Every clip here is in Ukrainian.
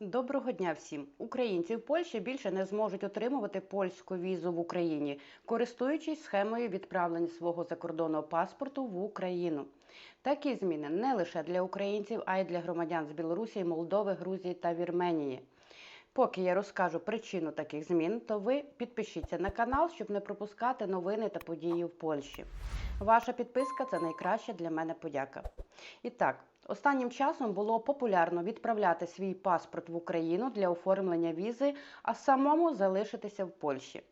Доброго дня всім! Українці в Польщі більше не зможуть отримувати польську візу в Україні, користуючись схемою відправлення свого закордонного паспорту в Україну. Такі зміни не лише для українців, а й для громадян з Білорусі, Молдови, Грузії та Вірменії. Поки я розкажу причину таких змін, то ви підпишіться на канал, щоб не пропускати новини та події в Польщі. Ваша підписка це найкраща для мене подяка. І так, останнім часом було популярно відправляти свій паспорт в Україну для оформлення візи, а самому залишитися в Польщі.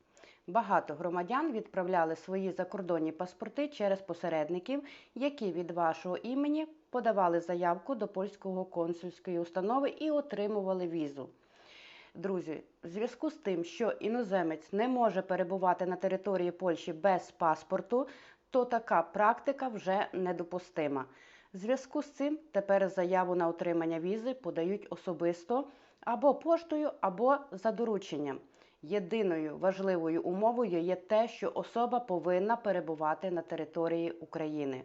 Багато громадян відправляли свої закордонні паспорти через посередників, які від вашого імені подавали заявку до польського консульської установи і отримували візу. Друзі, в зв'язку з тим, що іноземець не може перебувати на території Польщі без паспорту, то така практика вже недопустима. В зв'язку з цим тепер заяву на отримання візи подають особисто або поштою, або за дорученням. Єдиною важливою умовою є те, що особа повинна перебувати на території України.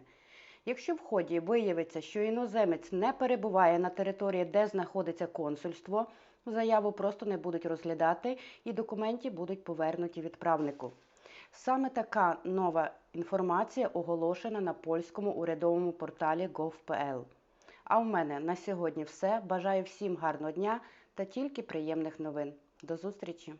Якщо в ході виявиться, що іноземець не перебуває на території, де знаходиться консульство, заяву просто не будуть розглядати і документи будуть повернуті відправнику. Саме така нова інформація оголошена на польському урядовому порталі gov.pl. А в мене на сьогодні все. Бажаю всім гарного дня та тільки приємних новин. До зустрічі!